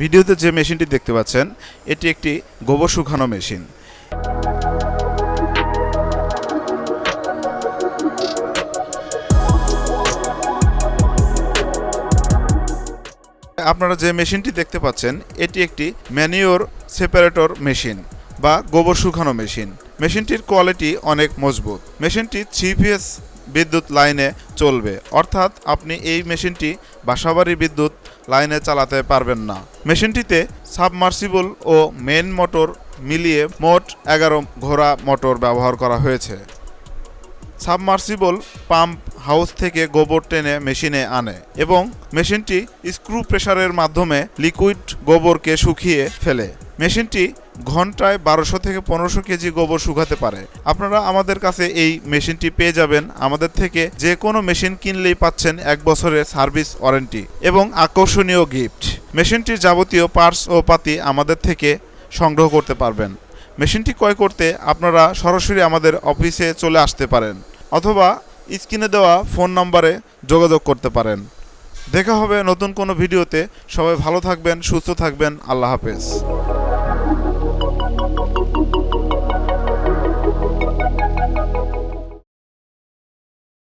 ভিডিওতে যে মেশিনটি দেখতে পাচ্ছেন, এটি একটি গোবর শুকানো মেশিন। আপনারা যে মেশিনটি দেখতে পাচ্ছেন, এটি একটি ম্যানিওর সেপারেটর মেশিন বা গোবর শুকানো মেশিন। মেশিনটির কোয়ালিটি অনেক মজবুত। মেশিনটি থ্রি পিএস বিদ্যুৎ লাইনে চলবে। অর্থাৎ আপনি এই মেশিনটি বাসাবাড়ি বিদ্যুৎ লাইনে চালাতে পারবেন না। মেশিনটিতে সাবমার্সিবল ও মেন মোটর মিলিয়ে মোট এগারো ঘোড়া মোটর ব্যবহার করা হয়েছে। সাবমার্সিবল পাম্প হাউস থেকে গোবর টেনে মেশিনে আনে এবং মেশিনটি স্ক্রু প্রেসারের মাধ্যমে লিকুইড গোবরকে শুকিয়ে ফেলে। মেশিনটি ঘন্টায় বারোশো থেকে পনেরোশো কেজি গোবর শুকাতে পারে। আপনারা আমাদের কাছে এই মেশিনটি পেয়ে যাবেন। আমাদের থেকে যে কোনো মেশিন কিনলেই পাচ্ছেন এক বছরের সার্ভিস ওয়ারেন্টি এবং আকর্ষণীয় গিফট। মেশিনটির যাবতীয় পার্টস ও পাতি আমাদের থেকে সংগ্রহ করতে পারবেন। মেশিনটি ক্রয় করতে আপনারা সরাসরি আমাদের অফিসে চলে আসতে পারেন অথবা স্ক্রিনে দেওয়া ফোন নম্বরে যোগাযোগ করতে পারেন। দেখা হবে নতুন কোনো ভিডিওতে। সবাই ভালো থাকবেন, সুস্থ থাকবেন। আল্লাহ হাফেজ। Thank you.